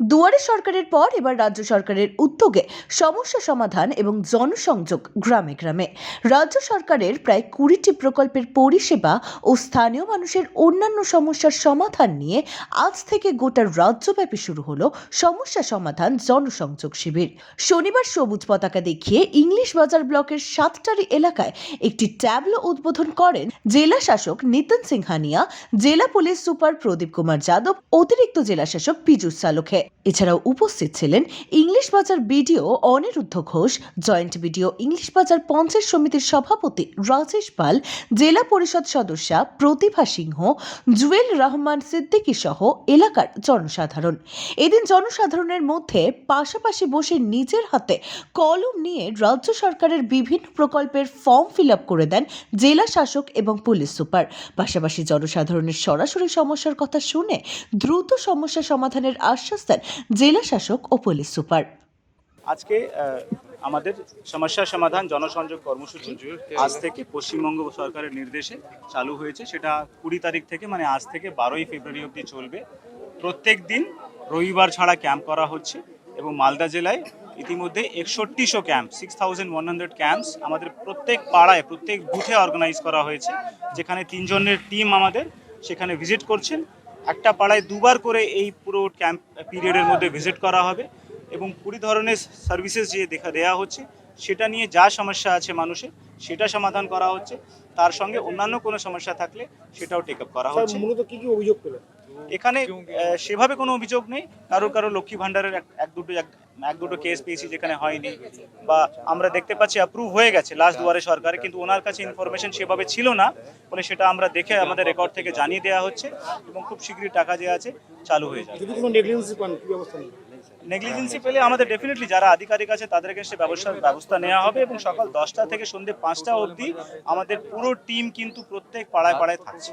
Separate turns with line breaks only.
দুয়ারে সরকারের পর এবার রাজ্য সরকারের উদ্যোগে সমস্যা সমাধান এবং জনসংযোগ গ্রামে গ্রামে। রাজ্য সরকারের প্রায় কুড়িটি প্রকল্পের পরিষেবা ও স্থানীয় মানুষের অন্যান্য সমস্যার সমাধান নিয়ে আজ থেকে গোটা রাজ্যব্যাপী শুরু হলো সমস্যা সমাধান জনসংযোগ শিবির। শনিবার সবুজ পতাকা দেখিয়ে ইংলিশ বাজার ব্লকের সাতটারি এলাকায় একটি ট্যাবলো উদ্বোধন করেন জেলা শাসক নিতিন সিংহানিয়া, জেলা পুলিশ সুপার প্রদীপ কুমার যাদব, অতিরিক্ত জেলা শাসক পীযুষ সালুখে এছাড়াও উপস্থিত ছিলেন English Bazar BDO Aniruddha Ghosh, joint BDO English Bazar panchayat সমিতির সভাপতি রাজেশ পাল, জেলা পরিষদ সদস্যা প্রতিভা সিংহ, জুয়েল রহমান সিদ্দিকী সহ এলাকার জনসাধারণ। এদিন জনসাধারণের মধ্যে পাশাপাশি বসে নিজের হাতে কলম নিয়ে রাজ্য সরকারের বিভিন্ন প্রকল্পের ফর্ম ফিল আপ করে দেন জেলা শাসক এবং পুলিশ সুপার। পাশাপাশি জনসাধারণের সরাসরি সমস্যার কথা শুনে দ্রুত সমস্যা সমাধানের আশ্বাস দেন জেলা শাসক ও পুলিশ সুপার।
আজকে আমাদের সমস্যা সমাধান জনসংযোগ কর্মসূচি আজ থেকে পশ্চিমবঙ্গ সরকারের নির্দেশে চালু হয়েছে। সেটা কুড়ি তারিখ থেকে মানে আজ থেকে বারোই ফেব্রুয়ারি অবধি চলবে। প্রত্যেক দিন রবিবার ছাড়া ক্যাম্প করা হচ্ছে এবং মালদা জেলায় ইতিমধ্যে একষট্টিশো camp six thousand one hundred camps আমাদের প্রত্যেক পাড়ায়, প্রত্যেক বুথে অর্গানাইজ করা হয়েছে। যেখানে তিনজনের টিম আমাদের সেখানে ভিজিট করছেন। একটা পাড়ায় দুবার করে এই পুরো ক্যাম্প পিরিয়ডের মধ্যে ভিজিট করা হবে এবং কুড়ি ধরনের সার্ভিসেস যে দেখা দেওয়া হচ্ছে সেটা নিয়ে যা সমস্যা আছে মানুষের সেটা সমাধান করা হচ্ছে। তার সঙ্গে অন্যান্য কোনো সমস্যা থাকলে সেটাও টেক আপ করা হচ্ছে।
মূলত কি কি অভিযোগ পেলেন?
এখানে সেভাবে কোনো অভিযোগ নেই। কারও কারও লক্ষ্মী ভান্ডারের এক- এক দুটো এক দুটো কেস পেয়েছি যেখানে হয়নি বা আমরা দেখতে পাচ্ছি অ্যাপ্রুভ হয়ে গেছে লাস্ট দুয়ারে সরকারে কিন্তু ওনার কাছে ইনফরমেশন সেভাবে ছিল না। ফলে সেটা আমরা দেখে আমাদের রেকর্ড থেকে জানিয়ে দেওয়া হচ্ছে এবং খুব শীঘ্রই টাকা যে আছে চালু হয়ে যাবে।
যদি
নেগলিজেন্সি পেলে আমাদের ডেফিনেটলি যারা আধিকারিক আছে তাদের সে ব্যবস্থা ব্যবস্থা নেওয়া হবে এবং সকাল দশটা থেকে সন্ধ্যে পাঁচটা অবধি আমাদের পুরো টিম কিন্তু প্রত্যেক পাড়ায় পাড়ায় থাকছে।